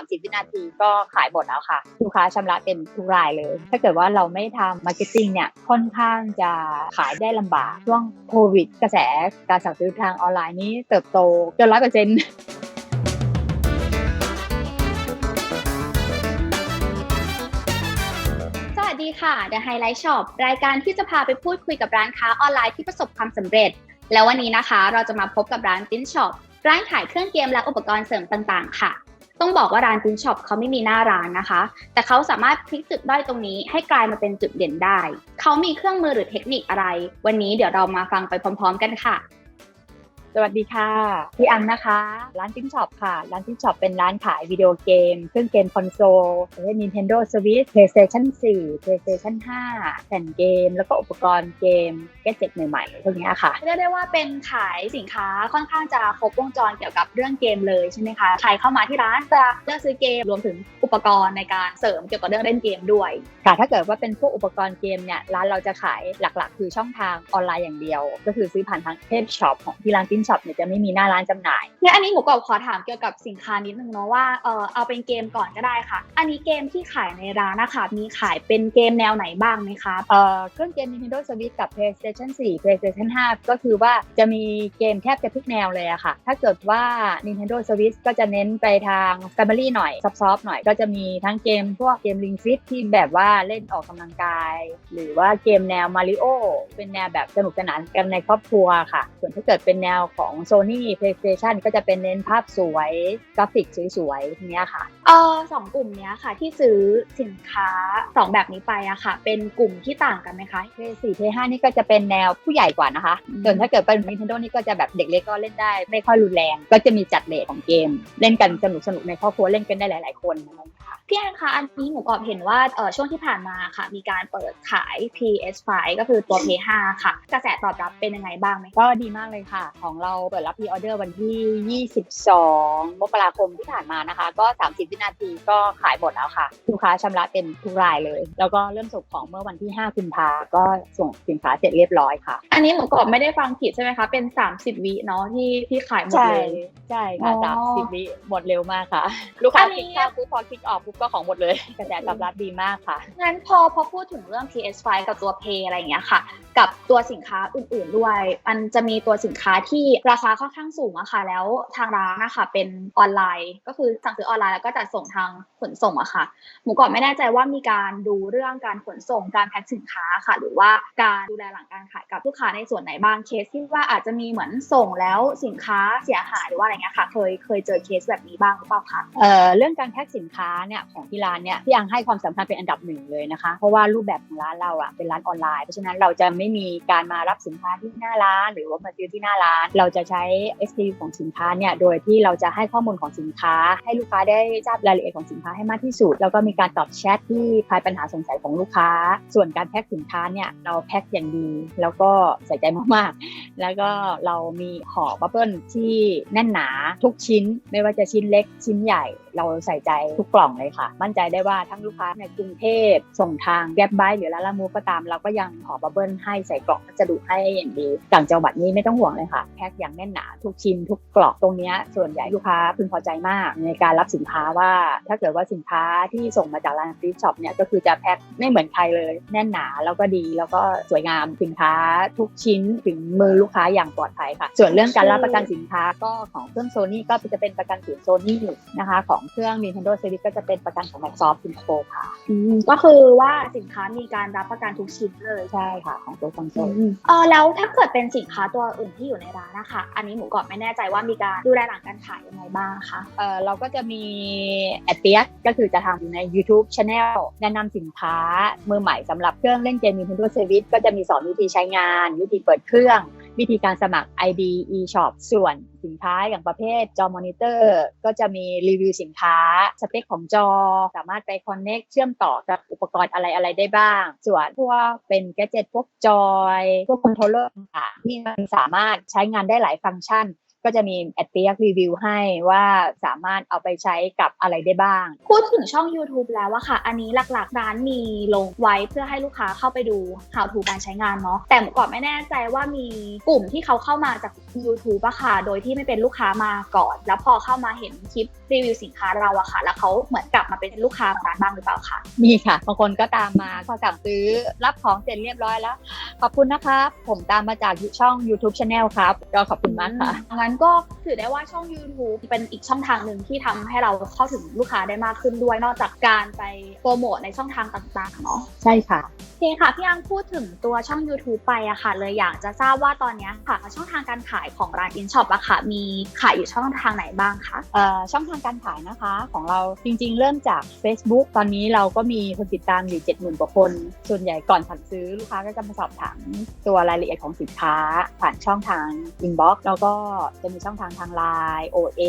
30 วินาทีก็ขายหมดแล้วค่ะ ลูกค้าชำระเป็นทุกรายเลย ถ้าเกิดว่าเราไม่ทำมาร์เก็ตติ้งเนี่ยค่อนข้างจะขายได้ลำบาก ช่วงโควิด กระแสการสั่งซื้อทางออนไลน์นี้เติบโตเกินร้อยเปอร์เซ็นต์สวัสดีค่ะ The Highlight Shop รายการที่จะพาไปพูดคุยกับร้านค้าออนไลน์ที่ประสบความสำเร็จ แล้ววันนี้นะคะ เราจะมาพบกับร้าน Tin Shop ร้านขายเครื่องเกมและอุปกรณ์เสริมต่าง ๆ ค่ะ ต้องบอกว่าร้านพินช็อปเขาไม่มีหน้าร้านนะคะ แต่เขาสามารถพลิกจุดด้อยตรงนี้ให้กลายมาเป็นจุดเด่นได้ เขามีเครื่องมือหรือเทคนิคอะไร วันนี้เดี๋ยวเรามาฟังไปพร้อม ๆ กันค่ะ สวัสดีค่ะ พี่อันนะคะ ร้านติ้งช็อปค่ะ ร้านติ้งช็อปเป็นร้านขายวิดีโอเกม เครื่องเกมคอนโซลประเภท Nintendo Switch PlayStation 4 PlayStation 5 แผ่นเกม แล้วก็อุปกรณ์เกมแกจ็ตใหม่ๆพวกเนี้ยค่ะเรียกได้ว่าเป็นขายสินค้าค่อนข้างจะครบวงจรเกี่ยวกับเรื่องเกมเลยใช่ไหมคะ ใครเข้ามาที่ร้านจะเลือกซื้อเกมรวมถึงอุปกรณ์ในการเสริมเกี่ยวกับเรื่องเล่นเกมด้วย ค่ะ ถ้าเกิดว่าเป็นพวกอุปกรณ์เกมเนี่ยร้านเราจะขายหลักๆ คือช่องทางออนไลน์อย่างเดียว ก็คือซื้อผ่านทางเพจช็อปของที่ร้านติ้งช็อปเนี่ยจะไม่มีหน้าร้านจำหน่ายงั้นอันนี้หมูกรอบขอถามเกี่ยวกับสินค้านิดนึงเนาะว่าเออเอาเป็นเกมก่อนก็ได้ค่ะ อันนี้เกมที่ขายในร้านนะคะมีขายเป็นเกมแนวไหนบ้างไหมคะเอ่อเครื่องเกม Nintendo Switch กับ PlayStation 4 PlayStation 5 ก็คือว่าจะมีเกมแทบจะทุกแนวเลยอะค่ะ ถ้าเกิดว่า Nintendo Switch ก็จะเน้นไปทาง Family หน่อยซอฟๆหน่อยก็จะมีทั้งเกมพวกเกม Ring Fit ที่แบบว่าเล่นออกกำลังกาย หรือว่าเกมแนว Mario เป็นแนวแบบสนุกสนานกันในครอบครัวค่ะ ส่วนถ้าเกิดเป็นแนวของ Sony PlayStation ก็จะเป็นเน้นภาพสวยกราฟิกสวยๆเนี้ยค่ะเออสองกลุ่มเนี้ยค่ะที่ซื้อสินค้าสองแบบนี้ไปอะค่ะ เป็นกลุ่มที่ต่างกันไหมคะ P4 P5 นี่ก็จะเป็นแนวผู้ใหญ่กว่านะคะอืมส่วนถ้าเกิดเป็น Nintendo นี่ก็จะแบบเด็กเล็กก็เล่นได้ ไม่ค่อยรุนแรง ก็จะมีจัดเลทของเกม เล่นกันสนุกสนุกๆในครอบครัวเล่นกันได้หลาย ๆ คนอะไรอย่างเงี้ยค่ะพี่แอนคะอันนี้หมูกรอบเห็นว่าเออช่วงที่ผ่านมาค่ะ มีการเปิดขาย PS5 ก็คือตัว PS5 ค่ะ กระแสตอบรับเป็นยังไงบ้างไหมก็ดีมากเลยค่ะ ของเราเปิดรับพรีออเดอร์วันที่ 22 มกราคมที่ผ่านมานะคะ ก็ 30 วินาทีก็ขายหมดแล้วค่ะ ลูกค้าชำระเป็นทุกรายเลย แล้วก็เริ่มส่งของเมื่อวันที่ 5 กุมภาก็ส่งสินค้าเสร็จเรียบร้อยค่ะ อันนี้หมูกรอบไม่ได้ฟังผิดใช่ไหมคะ เป็น 30 วิเนาะที่ที่ขายหมดใช่เลยใช่ค่ะอ๋อสามสิบวิหมดเร็วมากค่ะ ลูกค้าอันคนี้ลิกเข้าปุ๊บพอคลิกออกปุ๊บก็ของหมดเลยกระแสตอบรับดีมากค่ะงั้นพอพอพูดถึงเรื่อง PS5 กับตัว Pay อะไรอย่างเงี้ยค่ะ กับตัวสินค้าอื่น ๆด้วย มันจะมีตัวสินค้าที่ราคาค่อนข้างสูงอะค่ะ แล้วทางร้านนะคะเป็นออนไลน์ ก็คือสั่งซื้อออนไลน์แล้วก็จัดส่งทางขนส่งอะค่ะ หมูกรอบไม่แน่ใจว่ามีการดูเรื่องการขนส่งการแพ็คสินค้าค่ะ หรือว่าการดูแลหลังการขายกับลูกค้าในส่วนไหนบ้างเคสที่ว่าอาจจะมีเหมือนส่งแล้วสินค้าเสียหายหรือว่าอะไรเงี้ยค่ะ เคยเคยเจอเคสแบบนี้บ้างหรือเปล่าคะเอ่อเรื่องการแพ็คสินค้าเนี่ยของที่ร้านเนี่ยพี่ยังให้ความสำคัญเป็นอันดับหนึ่งเลยนะคะ เพราะว่ารูปแบบของร้านเราอะเป็นร้านออนไลน์เพราะฉะนั้นเราจะไม่มีการมารับสินค้าที่หน้าร้าน หรือว่ามาซื้อที่หน้าร้านเราจะใช้ SKU ของสินค้าเนี่ยโดยที่เราจะให้ข้อมูลของสินค้า ให้ลูกค้าได้ทราบรายละเอียดของสินค้าให้มากที่สุด แล้วก็มีการตอบแชทที่คลายปัญหาสงสัยของลูกค้า ส่วนการแพ็คสินค้าเนี่ยเราแพ็คอย่างดี แล้วก็ใส่ใจมากๆ แล้วก็เรามีห่อบับเบิ้ลที่แน่นหนาทุกชิ้น ไม่ว่าจะชิ้นเล็กชิ้นใหญ่เราใส่ใจทุกกล่องเลยค่ะ มั่นใจได้ว่าทั้งลูกค้าในกรุงเทพส่งทางแกร็บไบหรือลาลามูก็ตาม เราก็ยังห่อบับเบิ้ลให้ใส่กล่องพัสดุให้อย่างดีต่างจังหวัดนี้ไม่ต้องห่วงเลยค่ะแพ็คอย่างแน่นหนาทุกชิ้นทุกกล่องตรงนี้ส่วนใหญ่ลูกค้าพึงพอใจมาก ในการรับสินค้าว่าถ้าเกิดว่าสินค้าที่ส่งมาจากร้านฟรีช็อปเนี่ยก็คือจะแพ็คไม่เหมือนใครเลยแน่นหนาแล้วก็ดีแล้วก็สวยงามสินค้าทุกชิ้นถึงมือลูกค้าอย่างปลอดภัยค่ะ ส่วนเรื่องการรับประกันสินค้าก็ของเครื่องโซนี่ก็จะเป็นประกันศูนโซนี่นะคะของเครื่อง Nintendo Switch ก็จะเป็นประกันของ Microsoft สิงคโปร์ค่ะอืมก็คือว่าสินค้ามีการรับประกันทุกชิ้นเลยใช่ค่ะ ของตัวคอนโซลเออแล้วถ้าเกิดเป็นสินค้าตัวอื่นที่อยู่ในร้านนะคะ อันนี้หมูกรอบไม่แน่ใจว่ามีการดูแลหลังการขายยังไงบ้างคะเอ่อเราก็จะมีแอดเปียก็คือจะทำอยู่ใน YouTube Channel แนะนำสินค้ามือใหม่สำหรับเครื่องเล่นเกม Nintendo Switch ก็จะมีสอนวิธีใช้งาน วิธีเปิดเครื่อง วิธีการสมัคร ID eShop ส่วนสินค้าอย่างประเภทจอมอนิเตอร์ ก็จะมีรีวิวสินค้า สเปคของจอ สามารถไปคอนเน็กเชื่อมต่อกับอุปกรณ์อะไรอะไรได้บ้าง ส่วนพวกเป็นแกจิตพวกจอย พวกคอนโทรลเลอร์ต่างที่มันสามารถใช้งานได้หลายฟังก์ชัน ก็จะมีแอดเปียกรีวิวให้ว่าสามารถเอาไปใช้กับอะไรได้บ้าง พูดถึงช่อง YouTube แล้วอะค่ะ อันนี้หลักๆ ร้านมีลงไว้เพื่อให้ลูกค้าเข้าไปดู how to การใช้งานเนาะแต่หมูกรอบไม่แน่ใจว่ามีกลุ่มที่เขาเข้ามาจาก YouTube อะค่ะ โดยที่ไม่เป็นลูกค้ามาก่อน แล้วพอเข้ามาเห็นคลิปรีวิวสินค้าเราอะค่ะ แล้วเขาเหมือนกลับมาเป็นลูกค้าของร้านบ้างหรือเปล่าคะมีค่ะบางคนก็ตามมาพอสั่งซื้อรับของเสร็จเรียบร้อยแล้ว ขอบคุณนะครับผมตามมาจากช่อง YouTube Channel ครับก็ขอบคุณมากค่ะงั้นก็ถือได้ว่าช่อง YouTube เป็นอีกช่องทางหนึ่งที่ทำให้เราเข้าถึงลูกค้าได้มากขึ้นด้วย นอกจากการไปโปรโมทในช่องทางต่างๆเนาะใช่ค่ะโอเคค่ะ พี่อังพูดถึงตัวช่อง YouTube ไปอะค่ะ เลยอยากจะทราบว่าตอนเนี้ยค่ะ ช่องทางการขายของร้าน InShop อะค่ะ มีขายอยู่ช่องทางไหนบ้างคะเอ่อช่องทางการขายนะคะของเราจริง ๆ เริ่มจาก Facebook ตอนนี้เราก็มีคนติดตามอยู่ 70,000กว่าคน ส่วนใหญ่ก่อนสั่งซื้อลูกค้าก็จะมาสอบถามตัวรายละเอียดของสินค้าผ่านช่องทาง Inbox แล้วก็จะมีช่องทางทาง Line OA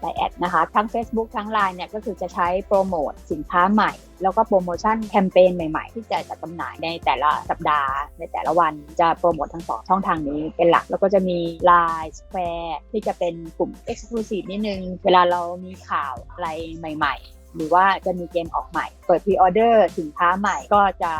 ไลน์แอดนะคะ ทั้ง Facebook ทั้ง Line เนี่ยก็คือจะใช้โปรโมทสินค้าใหม่ แล้วก็โปรโมชั่นแคมเปญใหม่ๆ ที่จะจัดจำหน่ายในแต่ละสัปดาห์ ในแต่ละวันจะโปรโมททั้งสองช่องทางนี้เป็นหลัก แล้วก็จะมี Line Square ที่จะเป็นกลุ่ม Exclusive นิดนึง เวลาเรามีข่าวอะไรใหม่ ๆ หรือว่าจะมีเกมออกใหม่ เปิดพรีออเดอร์สินค้าใหม่ก็จะ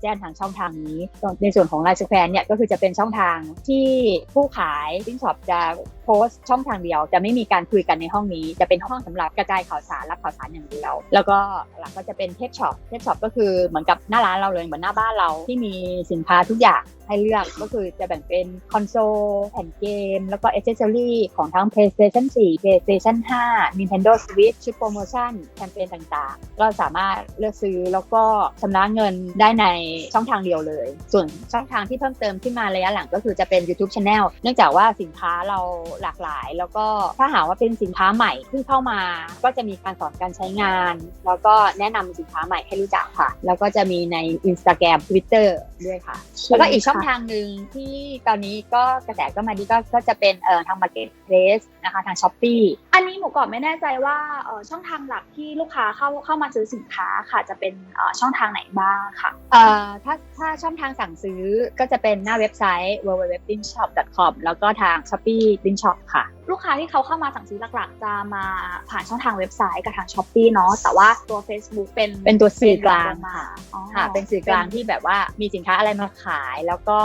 แจ้งทางช่องทางนี้ ในส่วนของ Line Square เนี่ยก็คือจะเป็นช่องทางที่ผู้ขายซิงช็อปจะโพสต์ช่องทางเดียว จะไม่มีการคุยกันในห้องนี้ จะเป็นห้องสำหรับกระจายข่าวสารรับข่าวสารอย่างเดียว แล้วก็หลักก็จะเป็นเทปช็อปเทปช็อปก็คือเหมือนกับหน้าร้านเราเลยเหมือนหน้าบ้านเราที่มีสินค้าทุกอย่าง ให้เลือกก็คือจะแบ่งเป็นคอนโซลแผ่นเกม แล้วก็เอเซสซอรี่ของทั้ง PlayStation 4 PlayStation 5 Nintendo Switch ชุดโปรโมชั่นแคมเปญต่างๆ ก็สามารถเลือกซื้อแล้วก็ชำระเงินได้ในช่องทางเดียวเลย ส่วนช่องทางที่เพิ่มเติมขึ้นมาระยะหลังก็คือจะเป็น YouTube Channel เนื่องจากว่าสินค้าเราหลากหลาย แล้วก็ถ้าหาว่าเป็นสินค้าใหม่ที่เข้ามา ก็จะมีการสอนการใช้งาน แล้วก็แนะนำสินค้าใหม่ให้รู้จักค่ะ แล้วก็จะมีใน Instagram Twitter ด้วยค่ะ แล้วก็อีกช่องทางหนึ่งที่ตอนนี้ก็กระแสก็มาดีก็ก็จะเป็นเอ่อทาง Marketplace นะคะทาง s h อ p e e อันนี้หมูกรอบไม่แน่ใจว่าเอ่อช่องทางหลักที่ลูกค้าเข้าเข้ามาซื้อสินค้าค่ะ จะเป็นเอ่อช่องทางไหนบ้างค่ะเอ่อถ้าถ้าช่องทางสั่งซื้อก็จะเป็นหน้าเว็บไซต์ www.dinshop.com แล้วก็ทาง Shopee Dinshop ค่ะลูกค้าที่เขาเข้ามาสั่งซื้อหลักๆ จะมาผ่านช่องทางเว็บไซต์กับทางช้อปปีเนาะแต่ว่าตัว Facebook เป็นเป็นตัวสื่อกลางมาค่ะอ๋อค่ะ เป็นสื่อกลางที่แบบว่ามีสินค้าอะไรมาขาย แล้วก็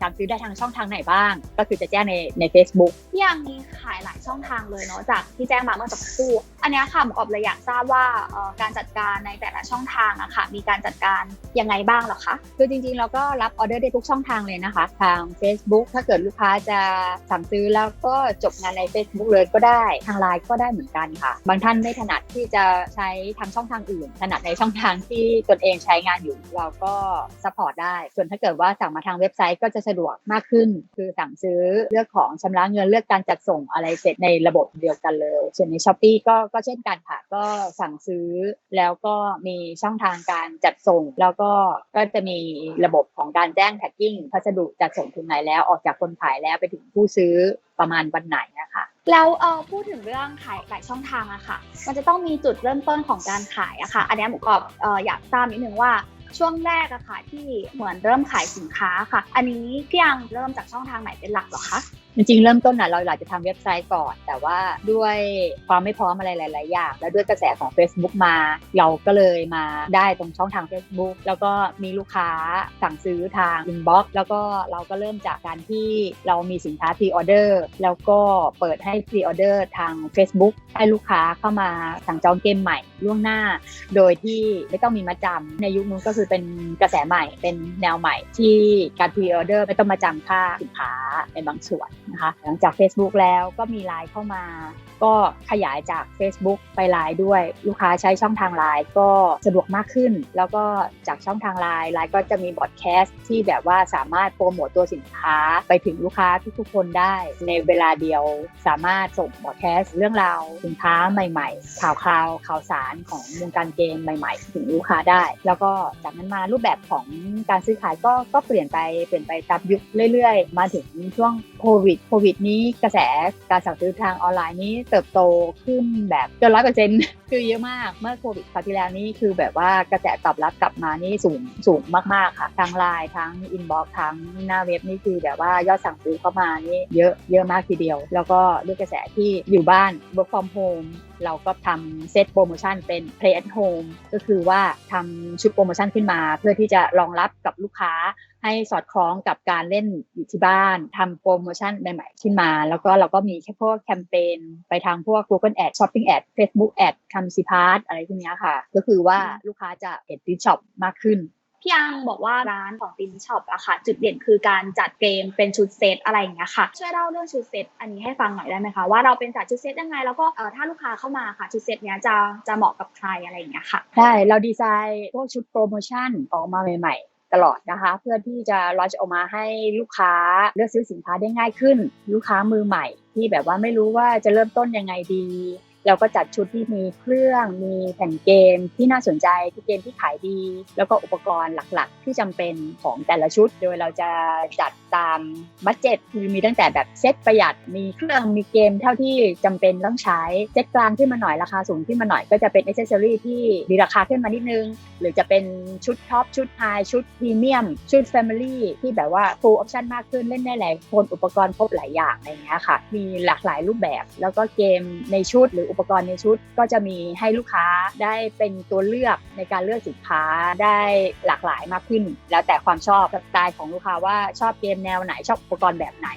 สั่งซื้อได้ทางช่องทางไหนบ้าง ก็คือจะแจ้งในใน Facebook ที่ยังมีขายหลายช่องทางเลยเนาะจากที่แจ้งมาเมื่อสักครู่ อันเนี้ยค่ะหมูกรอบเลยอยากทราบว่าเอ่อการจัดการในแต่ละช่องทางอะค่ะมีการจัดการยังไงบ้างเหรอคะคือจริงๆเราก็รับออเดอร์ได้ทุกช่องทางเลยนะคะ ทาง Facebook ถ้าเกิดลูกค้าจะสั่งซื้อแล้วก็จบงานใน Facebook เลยก็ได้ทางไลน์ก็ได้เหมือนกันค่ะ บางท่านไม่ถนัดที่จะใช้ทางช่องทางอื่น ถนัดในช่องทางที่ตนเองใช้งานอยู่เราก็ซัพพอร์ตได้ ส่วนถ้าเกิดว่าสั่งมาทางเว็บไซต์ก็จะสะดวกมากขึ้น คือสั่งซื้อเลือกของชำระเงินเลือกการจัดส่งอะไรเสร็จในระบบเดียวกันเลย ส่วนใน s h อ p e e ก็ก็เช่นกันค่ะก็สั่งซื้อแล้วก็มีช่องทางการจัดส่ง แล้วก็ก็จะมีระบบของการแจ้งแท็กกิ้งพัสดุจัดส่งถึงไหนแล้วออกจากคนขายแล้วไปถึงผู้ซื้อ ประมาณวันไหนนะคะแล้วเออพูดถึงเรื่องขายหลายช่องทางอะค่ะ มันจะต้องมีจุดเริ่มต้นของการขายอะค่ะ อันเนี้ยหมูกรอบเอออยากทราบนิดนึงว่าช่วงแรกอะค่ะที่เหมือนเริ่มขายสินค้าค่ะ อันนี้พี่ยังเริ่มจากช่องทางไหนเป็นหลักเหรอคะ จริงๆเริ่มต้นอะเราอยากจะทำเว็บไซต์ก่อน แต่ว่าด้วยความไม่พร้อมอะไรหลายๆอย่างแล้วด้วยกระแสของ Facebook มา เราก็เลยมาได้ตรงช่องทาง Facebook แล้วก็มีลูกค้าสั่งซื้อทาง Inbox แล้วก็เราก็เริ่มจากการที่เรามีสินค้า Pre Order แล้วก็เปิดให้ Pre Order ทาง Facebook ให้ลูกค้าเข้ามาสั่งจองเกมใหม่ล่วงหน้า โดยที่ไม่ต้องมีมาจำในยุคนู้นก็คือเป็นกระแสใหม่เป็นแนวใหม่ที่การ Pre Order ไม่ต้องมาจำค่าสินค้าในบางส่วนนะคะหลังจาก Facebook แล้วก็มีไลน์เข้ามา ก็ขยายจาก Facebook ไปไลน์ด้วย ลูกค้าใช้ช่องทางไลน์ก็สะดวกมากขึ้น แล้วก็จากช่องทางไลน์ไลน์ก็จะมีบอดแคสต์ที่แบบว่าสามารถโปรโมตตัวสินค้าไปถึงลูกค้าทุกๆคนได้ ในเวลาเดียวสามารถส่งบอดแคสต์เรื่องราวสินค้าใหม่ๆ ข่าวคราวข่าวสารของวงการเกมใหม่ ๆ ถึงลูกค้าได้ แล้วก็จากนั้นมารูปแบบของการซื้อขายก็ก็เปลี่ยนไปเปลี่ยนไปตามยุคเรื่อย ๆ มาถึงช่วงโควิดโควิดนี้กระแสการสั่งซื้อทางออนไลน์นี้เติบโตขึ้นแบบเกินร้อยเปอร์เซ็นต์คือเยอะมากเมื่อโควิดคราวที่แล้วนี่คือแบบว่ากระแสตอบรับกลับมานี่สูงสูงมากๆค่ะทั้งไลน์ทั้งอินบ็อกซ์ทั้งหน้าเว็บนี่คือแบบว่ายอดสั่งซื้อเข้ามานี่เยอะเยอะมากทีเดียว แล้วก็ด้วยกระแสที่อยู่บ้าน work from home เราก็ทำเซตโปรโมชั่นเป็น play at home ก็คือว่าทำชุดโปรโมชั่นขึ้นมา เพื่อที่จะรองรับกับลูกค้าให้สอดคล้องกับการเล่นอยู่ที่บ้านทำโปรโมชั่นใหม่ๆขึ้นมา แล้วก็เราก็มีแค่พวกแคมเปญไปทางพวก Google Ad Shopping Ad Facebook Ad คำซีพาร์อะไรพวกเนี้ยค่ะ ก็คือว่าลูกค้าจะเห็นดิช็อปมากขึ้น พี่อังบอกว่าร้านของตินช็อปอะค่ะ จุดเด่นคือการจัดเกมเป็นชุดเซตอะไรอย่างเงี้ยค่ะ ช่วยเล่าเรื่องชุดเซตอันนี้ให้ฟังหน่อยได้ไหมคะว่าเราเป็นจัดชุดเซตยังไง แล้วก็ถ้าลูกค้าเข้ามาค่ะชุดเซตเนี้ยจะจะเหมาะกับใครอะไรอย่างเงี้ยค่ะใช่เราดีไซน์พวกชุดโปรโมชั่นออกมาใหม่ ๆตลอดนะคะเพื่อที่จะลอนช์ออกมาให้ลูกค้าเลือกซื้อสินค้าได้ง่ายขึ้น ลูกค้ามือใหม่ ที่แบบว่าไม่รู้ว่าจะเริ่มต้นยังไงดี เราก็จัดชุดที่มีเครื่องมีแผ่นเกมที่น่าสนใจที่เกมที่ขายดี แล้วก็อุปกรณ์หลักๆ ที่จำเป็นของแต่ละชุด โดยเราจะจัดตามบัตเจ็ตคือมีตั้งแต่แบบเซ็ตประหยัดมีเครื่องมีเกมเท่าที่จำเป็นต้องใช้เซ็ตกลางขึ้นมาหน่อยราคาสูงขึ้นมาหน่อยก็จะเป็นอ c เซอรี่ที่มีราคาขึ้นมานิดนึง หรือจะเป็นชุดท็อปชุดไฮชุดพรีเมียม ชุดแฟมิลี่ที่แบบว่า full option มากขึ้นเล่นได้หลายคนอุปกรณ์ครบหลายอย่างอะไรเงี้ยค่ะ มีหลากหลายรูปแบบ แล้วก็เกมในชุดหรืออุปกรณ์ในชุดก็จะมีให้ลูกค้าได้เป็นตัวเลือกในการเลือกสินค้าได้หลากหลายมากขึ้น แล้วแต่ความชอบสไตล์ของลูกค้าว่าชอบเกมแนวไหนชอบอุปกรณ์แบบไหน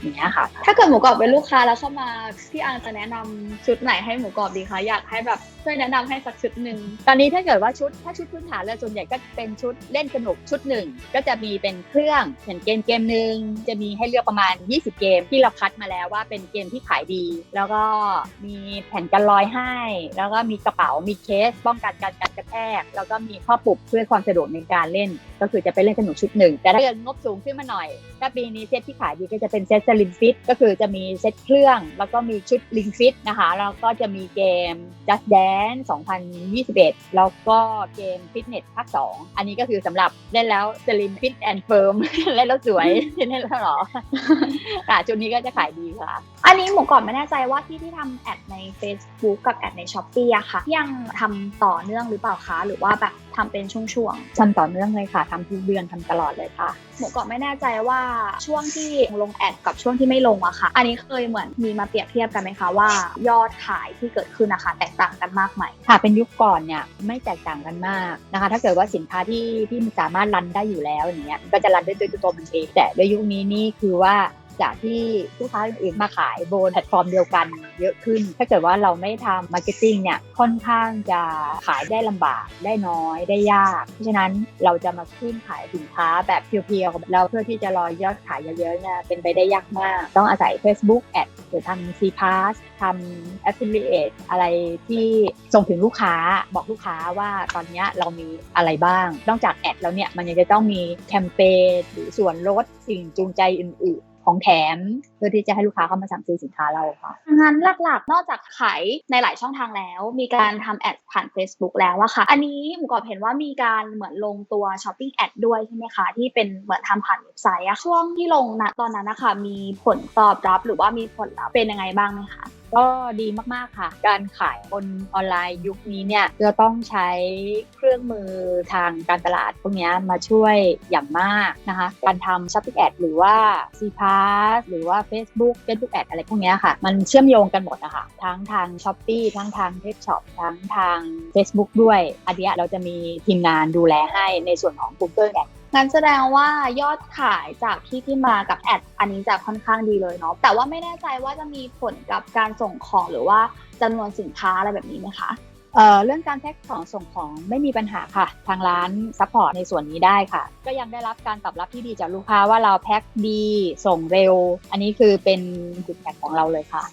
อย่างเงี้ยค่ะ ถ้าเกิดหมูกรอบเป็นลูกค้าแล้วเข้ามาพี่อังจะแนะนำชุดไหนให้หมูกรอบดีคะอยากให้แบบช่วยแนะนำให้สักชุดหนึ่งตอนนี้ถ้าเกิดว่าชุดถ้าชุดพื้นฐานเลยส่วนใหญ่ก็เป็นชุดเล่นสนุกชุดหนึ่งก็จะมีเป็นเครื่องเห็นเกมเกมหนึ่งจะมีให้เลือกประมาณ 20 เกมที่เราคัดมาแล้วว่าเป็นเกมที่ขายดี แล้วก็มีแผ่นกันลอยให้ แล้วก็มีกระเป๋ามีเคสป้องกันการการกระแทกแล้วก็มีข้อปลุกเพื่อความสะดวกในการเล่น ก็คือจะไปเล่นสนุกชุดหนึ่งแต่ถ้าเกิดงบสูงขึ้นมาหน่อย ถ้าปีนี้เซตที่ขายดีก็จะเป็นเซตสลิมฟิตก็คือจะมีเซตเครื่อง แล้วก็มีชุดลิงฟิตนะคะแล้วก็จะมีเกม Just Dance 2021 แล้วก็เกมฟิตเนสภาค2 อันนี้ก็คือสำหรับเล่นแล้ว Slim Fit and Firm เล่นแล้วสวยเล่นแล้วหรอค่ะชุดนี้ก็จะขายดีค่ะ อันนี้หมูกรอบไม่แน่ใจว่าที่ที่ทำแอดใน Facebook กับแอดใน s h อ p e e อะค่ะ ยังทำต่อเนื่องหรือเปล่าคะหรือว่าแบบ ทำเป็นช่วงทำต่อเนื่องเลยค่ะทำทุกเดือนทำตลอดเลยค่ะๆหมูกรอบไม่แน่ใจว่าช่วงที่ลงแอดกับช่วงที่ไม่ลงอะค่ะ อันนี้เคยเหมือนมีมาเปรียบเทียบกันไหมคะว่า ยอดขายที่เกิดขึ้นนะคะ แตกต่างกันมากไหมค่ะเป็นยุคก่อนเนี่ยไม่แตกต่างกันมากนะคะ ถ้าเกิดว่าสินค้าที่ที่มันสามารถรันได้อยู่แล้วอย่างเงี้ยมันก็จะรันได้ด้วยตัวมันเองแต่ในยุคนี้นี่คือว่า จากที่ลูกค้าอื่นๆมาขายบนแพลตฟอร์มเดียวกันเยอะขึ้น ถ้าเกิดว่าเราไม่ทำมาร์เก็ตติ้งเนี่ยค่อนข้างจะขายได้ลำบากได้น้อยได้ยาก เพราะฉะนั้นเราจะมาขึ้นขายสินค้าแบบเพียวๆเราเพื่อที่จะรอยอดขายเยอะๆเนี่ยเป็นไปได้ยากมาก ต้องอาศัย Facebook Ad หรือทำ C Pass ทำ affiliate อะไรที่ส่งถึงลูกค้าบอกลูกค้าว่าตอนนี้เรามีอะไรบ้าง นอกจากแอดแล้วเนี่ยมันยังจะต้องมีแคมเปญหรือส่วนลดสิ่งจูงใจอื่นๆ ของแถม เพื่อที่จะให้ลูกค้าเข้ามาสั่งซื้อสินค้าเราค่ะงั้นหลักๆ นอกจากขายในหลายช่องทางแล้ว มีการทำแอดผ่าน Facebook แล้วอะค่ะ อันนี้หมูกรอบเห็นว่ามีการเหมือนลงตัวช้อปปิ้งแอดด้วยใช่ไหมคะ ที่เป็นเหมือนทำผ่านเว็บไซต์อะช่วงที่ลงณตอนนั้นนะคะมีผลตอบรับหรือว่ามีผลลัพธ์เป็นยังไงบ้างไหมคะ ก็ดีมาก ๆ ค่ะ การขายบนออนไลน์ยุคนี้เนี่ยจะต้องใช้เครื่องมือทางการตลาดพวกนี้มาช่วยอย่างมากนะคะ การทำ Shopping Ad หรือว่า c p a s หรือว่า Facebook Facebook Ad อะไรพวกนี้ค่ะ มันเชื่อมโยงกันหมดนะคะทั้งทาง s h อ p e e ทั้งทาง t e c h Shop ทั้งทาง Facebook ด้วยอันนี้เราจะมีทีมงานดูแลให้ในส่วนของ Google Ad งั้นแสดงว่ายอดขายจากที่ที่มากับแอดอันนี้จะค่อนข้างดีเลยเนาะแต่ว่าไม่แน่ใจว่าจะมีผลกับการส่งของหรือว่าจำนวนสินค้าอะไรแบบนี้ไหมคะเอ่อเรื่องการแพ็คของส่งของไม่มีปัญหาค่ะ ทางร้านซัพพอร์ตในส่วนนี้ได้ค่ะ ก็ยังได้รับการตอบรับที่ดีจากลูกค้าว่าเราแพ็คดีส่งเร็ว อันนี้คือเป็นจุดแข็งของเราเลยค่ะ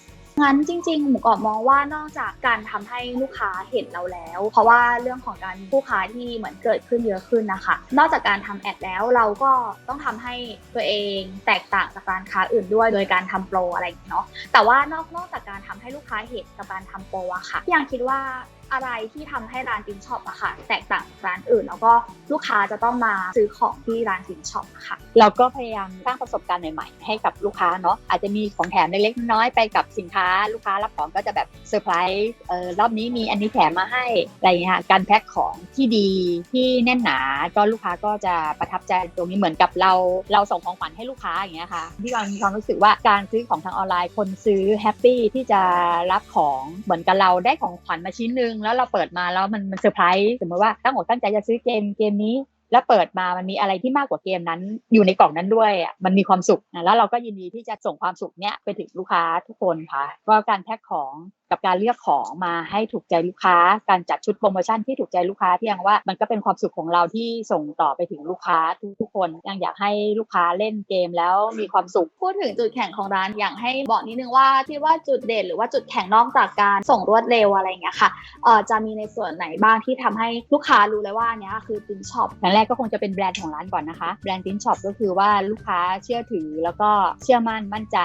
งั้นจริงๆหมูกรอบมองว่านอกจากการทำให้ลูกค้าเห็นเราแล้ว เพราะว่าเรื่องของการผู้ค้าที่เหมือนเกิดขึ้นเยอะขึ้นนะคะ นอกจากการทำแอดแล้วเราก็ต้องทำให้ตัวเองแตกต่างจากร้านค้าอื่นด้วย โดยการทำโปรอะไรอย่างเนาะแต่ว่านอกนอกจากการทำให้ลูกค้าเห็นกับการทำโปรอะค่ะยังคิดว่า อะไรที่ทำให้ร้านตินช็อปอะค่ะ แตกต่างจากร้านอื่น แล้วก็ลูกค้าจะต้องมาซื้อของที่ร้านตินช็อปค่ะเราก็พยายามสร้างประสบการณ์ใหม่ๆ ให้กับลูกค้าเนาะอาจจะมีของแถมเล็กๆน้อยๆไปกับสินค้าลูกค้ารับของก็จะแบบเซอร์ไพรส์เออรอบนี้มีอันนี้แถมมาให้อะไรอย่างเงี้ยค่ะการแพ็คของที่ดีที่แน่นหนาก็ลูกค้าก็จะประทับใจตรงนี้เหมือนกับเราเราส่งของขวัญให้ลูกค้าอย่างเงี้ยค่ะที่เรามีความรู้สึกว่าการซื้อของทางออนไลน์คนซื้อแฮปปี้ที่จะรับของเหมือนกับเราได้ของขวัญมาชิ้นหนึ่งแล้วเราเปิดมาแล้วมันมันเซอร์ไพรส์สมมติว่าตั้งอกตั้งใจจะซื้อเกมเกมนี้ แล้วเปิดมามันมีอะไรที่มากกว่าเกมนั้น อยู่ในกล่องนั้นด้วยอะมันมีความสุขนะแล้วเราก็ยินดีที่จะส่งความสุขเนี้ยไปถึงลูกค้าทุกคนค่ะก็การแพ็คของ กับการเลือกของมาให้ถูกใจลูกค้า การจัดชุดโปรโมชั่นที่ถูกใจลูกค้าที่ยังว่ามันก็เป็นความสุขของเราที่ส่งต่อไปถึงลูกค้าทุกๆคนยังอยากให้ลูกค้าเล่นเกมแล้วมีความสุข พูดถึงจุดแข็งของร้านอยากให้บอกนิดนึงว่าที่ว่าจุดเด่นหรือว่าจุดแข็งนอกจากการส่งรวดเร็วอะไรเงี้ยค่ะเอ่อจะมีในส่วนไหนบ้างที่ทำให้ลูกค้ารู้เลยว่าเนี้ยคือตินช็อปอย่างแรกก็คงจะเป็นแบรนด์ของร้านก่อนนะคะแบรนด์ตินช็อปก็คือว่าลูกค้าเชื่อถือแล้วก็เชื่อมั่นมั่นใจ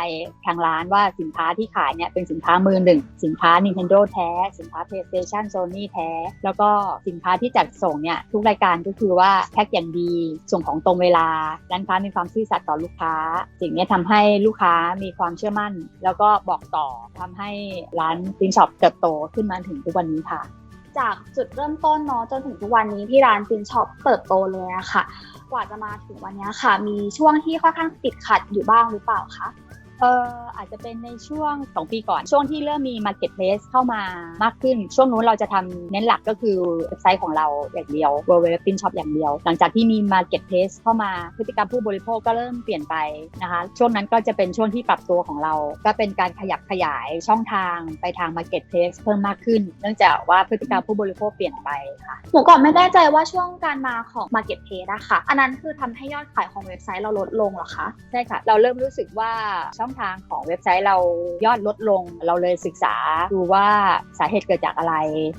ทางร้านว่าสินค้าที่ขายเนี่ยเป็นสินค้ามือหนึ่งสินนค้า Nintendo แท้ สินค้า PlayStation Sony แท้ แล้วก็สินค้าที่จัดส่งเนี่ยทุกรายการก็คือว่าแพ็คอย่างดี ส่งของตรงเวลา ร้านค้ามีความซื่อสัตย์ต่อลูกค้า สิ่งนี้ยทำให้ลูกค้ามีความเชื่อมั่น แล้วก็บอกต่อทำให้ร้านตินช็อปเติบโตขึ้นมาถึงทุกวันนี้ค่ะ จากจุดเริ่มต้นเนาะจนถึงทุกวันนี้ที่ร้านตินช็อปเติบโตเลยอะค่ะ กว่าจะมาถึงวันนี้ค่ะ มีช่วงที่ค่อนข้างติดขัดอยู่บ้างหรือเปล่าคะ เอออาจจะเป็นในช่วง 2 ปีก่อน ช่วงที่เริ่มมี Marketplace เข้ามามากขึ้น ช่วงนู้นเราจะทำเน้นหลักก็คือเว็บไซต์ของเราอย่างเดียว w w w p i n Shop อย่างเดียว หลังจากที่มี Marketplace เข้ามาพฤติกรรมผู้บริโภคก็เริ่มเปลี่ยนไปนะคะ ช่วงนั้นก็จะเป็นช่วงที่ปรับตัวของเรา ก็เป็นการขยับขยายช่องทางไปทาง Marketplace เพิ่มมากขึ้น เนื่องจากว่าพฤติกรรมผู้บริโภคเปลี่ยนไปค่ะหนูก่อนไม่แน่ใจว่าช่วงการมาของ Marketplace อะค่ะอันนั้นคือทำให้ยอดขายของเว็บไซต์เราลดลงเหรอคะใช่ค่ะเราเริ่มรู้สึกว่าช่องทางของเว็บไซต์เรายอดลดลง เราเลยศึกษาดูว่าสาเหตุเกิดจากอะไร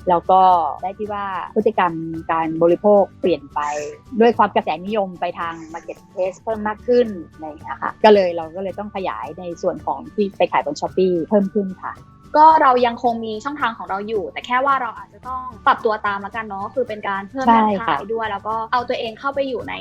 แล้วก็ได้ที่ว่าพฤติกรรมการบริโภคเปลี่ยนไป ด้วยความกระแสนิยมไปทาง Marketplace เพิ่มมากขึ้นอะไรอย่างเงี้ยค่ะก็เลยเราก็เลยต้องขยายในส่วนของที่ไปขายบน s h อ p e e เพิ่มขึ้นค่ะ ก็เรายังคงมีช่องทางของเราอยู่ แต่แค่ว่าเราอาจจะต้องปรับตัวตามแล้วกันเนาะคือเป็นการเพิ่มใช่ยอดค่ะขายด้วย แล้วก็เอาตัวเองเข้าไปอยู่ใน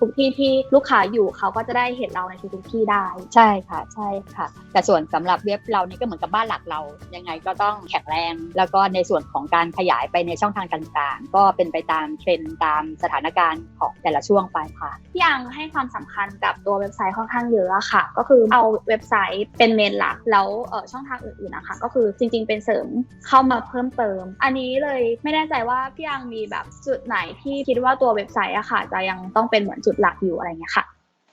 ทุกที่ที่ลูกค้าอยู่เขาก็จะได้เห็นเราในทุกๆที่ได้ ใช่ค่ะใช่ค่ะ แต่ส่วนสำหรับเว็บเรานี่ก็เหมือนกับบ้านหลักเรา ยังไงก็ต้องแข็งแรง แล้วก็ในส่วนของการขยายไปในช่องทางต่างๆ ก็เป็นไปตามเทรนด์ตามสถานการณ์ของแต่ละช่วงไปค่ะพี่อังให้ความสำคัญกับตัวเว็บไซต์ค่อนข้างเยอะอะค่ะ ก็คือเอาเว็บไซต์เป็นเมนหลักแล้วเออช่องทางอื่นๆนะคะก็คือจริง ๆ เป็นเสริมเข้ามาเพิ่มเติม อันนี้เลยไม่แน่ใจว่าพี่ยังมีแบบจุดไหนที่คิดว่าตัวเว็บไซต์อะค่ะ จะยังต้องเป็นเหมือนจุดหลักอยู่อะไรเงี้ยค่ะ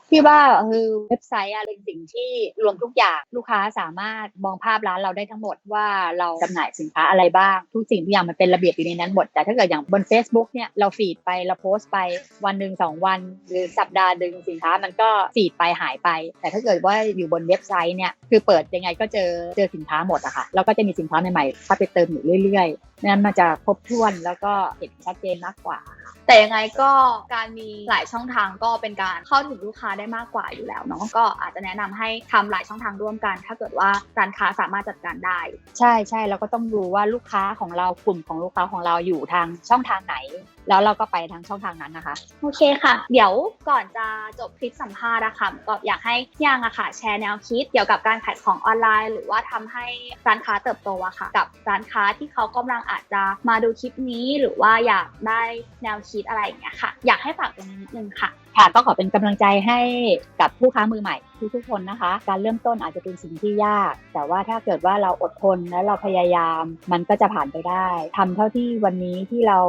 พี่ว่าคือเว็บไซต์อะเป็นสิ่งที่รวมทุกอย่างลูกค้าสามารถมองภาพร้านเราได้ทั้งหมดว่าเราจำหน่ายสินค้าอะไรบ้าง ทุกสิ่งทุกอย่างมันเป็นระเบียบอยู่ในนั้นหมด แต่ถ้าเกิดอย่างบน Facebook เนี่ยเราฟีดไปเราโพสต์ไปวันหนึ่งสองวัน หรือสัปดาห์หนึ่งสินค้ามันก็ฟีดไปหายไป แต่ถ้าเกิดว่าอยู่บนเว็บไซต์เนี่ยคือเปิดยังไงก็เจอเจอสินค้าหมดอะค่ะแล้วก็จะมีสินค้าใหม่ๆเข้าไปเติมอยู่เรื่อยๆนั้นมันจะครบถ้วนแล้วก็เห็นชัดเจนมากกว่า แต่ยังไงก็การมีหลายช่องทางก็เป็นการเข้าถึงลูกค้าได้มากกว่าอยู่แล้วเนาะก็อาจจะแนะนำให้ทำหลายช่องทางร่วมกัน ถ้าเกิดว่าร้านค้าสามารถจัดการได้ ใช่ใช่เราก็ต้องดูว่าลูกค้าของเรากลุ่มของลูกค้าของเราอยู่ทางช่องทางไหน แล้วเราก็ไปทางช่องทางนั้นนะคะ โอเคค่ะ เดี๋ยวก่อนจะจบคลิปสัมภาษณ์อะค่ะก็อยากให้ย่างอะค่ะแชร์แนวคิดเกี่ยวกับการขายของออนไลน์ หรือว่าทำให้ร้านค้าเติบโตอะค่ะ กับร้านค้าที่เขากำลังอาจจะมาดูคลิปนี้หรือว่าอยากได้แนวคิดอะไรอย่างเงี้ยค่ะ อยากให้ฝากตรงนี้นิดนึงค่ะ ค่ะก็ขอเป็นกำลังใจให้กับผู้ค้ามือใหม่ ทุกๆคนนะคะ การเริ่มต้นอาจจะเป็นสิ่งที่ยาก แต่ว่าถ้าเกิดว่าเราอดทนและเราพยายาม มันก็จะผ่านไปได้ทำเท่าที่วันนี้ที่เรา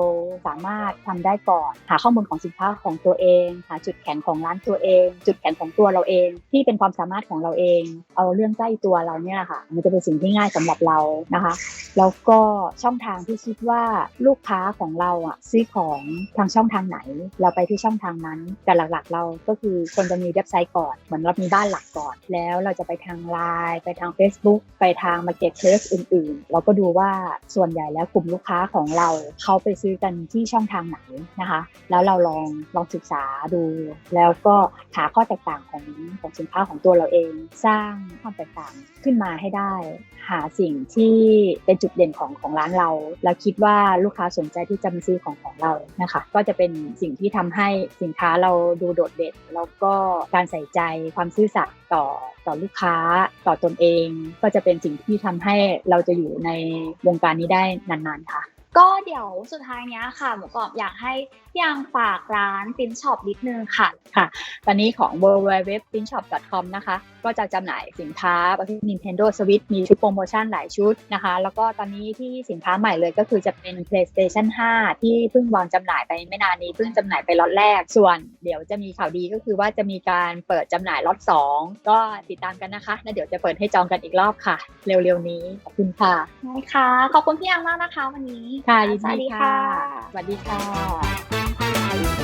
สามารถทำได้ก่อน หาข้อมูลของสินค้าของตัวเอง หาจุดแข็งของร้านตัวเอง จุดแข็งของตัวเราเอง ที่เป็นความสามารถของเราเอง เอาเรื่องใกล้ตัวเราเนี่ยค่ะ มันจะเป็นสิ่งที่ง่ายสำหรับเรานะคะแล้วก็ช่องทางที่คิดว่าลูกค้าของเราอะซื้อของทางช่องทางไหน เราไปที่ช่องทางนั้นแต่หลักๆ เราก็คือคนจะมีเว็บไซต์ก่อนเหมือนเรามีบ้านานหลักก่อน แล้วเราจะไปทาง Line ไปทาง Facebook ไปทาง Marketplace อื่น ๆ เราก็ดูว่าส่วนใหญ่แล้วกลุ่มลูกค้าของเราเขาไปซื้อกันที่ช่องทางไหนนะคะ แล้วเราลองลองศึกษาดู แล้วก็หาข้อแตกต่างของของสินค้าของตัวเราเอง สร้างความแตกต่างขึ้นมาให้ได้ หาสิ่งที่เป็นจุดเด่นของของร้านเรา แล้วคิดว่าลูกค้าสนใจที่จะมาซื้อของของเรานะคะ ก็จะเป็นสิ่งที่ทำให้สินค้าเราดูโดดเด่นแล้วก็การใส่ใจความซื่อสัตย์ต่อต่อลูกค้าต่อตนเอง ก็จะเป็นสิ่งที่ทำให้เราจะอยู่ในวงการนี้ได้นานๆค่ะ ก็เดี๋ยวสุดท้ายเนี้ยค่ะหมูกรอบอยากให้พี่ยังฝากร้านปินช็อปนิดนึงค่ะค่ะ ตอนนี้ของ w w w p i n s h o p c o m นะคะ ก็จะจำหน่ายสินค้าประเภท Nintendo Switch มีชุดโปรโมชั่นหลายชุดนะคะ แล้วก็ตอนนี้ที่สินค้าใหม่เลยก็คือจะเป็น PlayStation 5 ที่เพิ่งวางจำหน่ายไปไม่นานนี้เพิ่งจำหน่ายไปล็อตแรก ส่วนเดี๋ยวจะมีข่าวดีก็คือว่าจะมีการเปิดจำหน่ายล็อต2 ก็ติดตามกันนะคะแล้วเดี๋ยวจะเปิดให้จองกันอีกรอบค่ะ เร็วๆนี้ขอบคุณค่ะได้ค่ะขอบคุณพี่ยังมากนะคะวันนี้ค่ะยินสวัสดีดีค่ะค่ะ สวัสดีค่ะ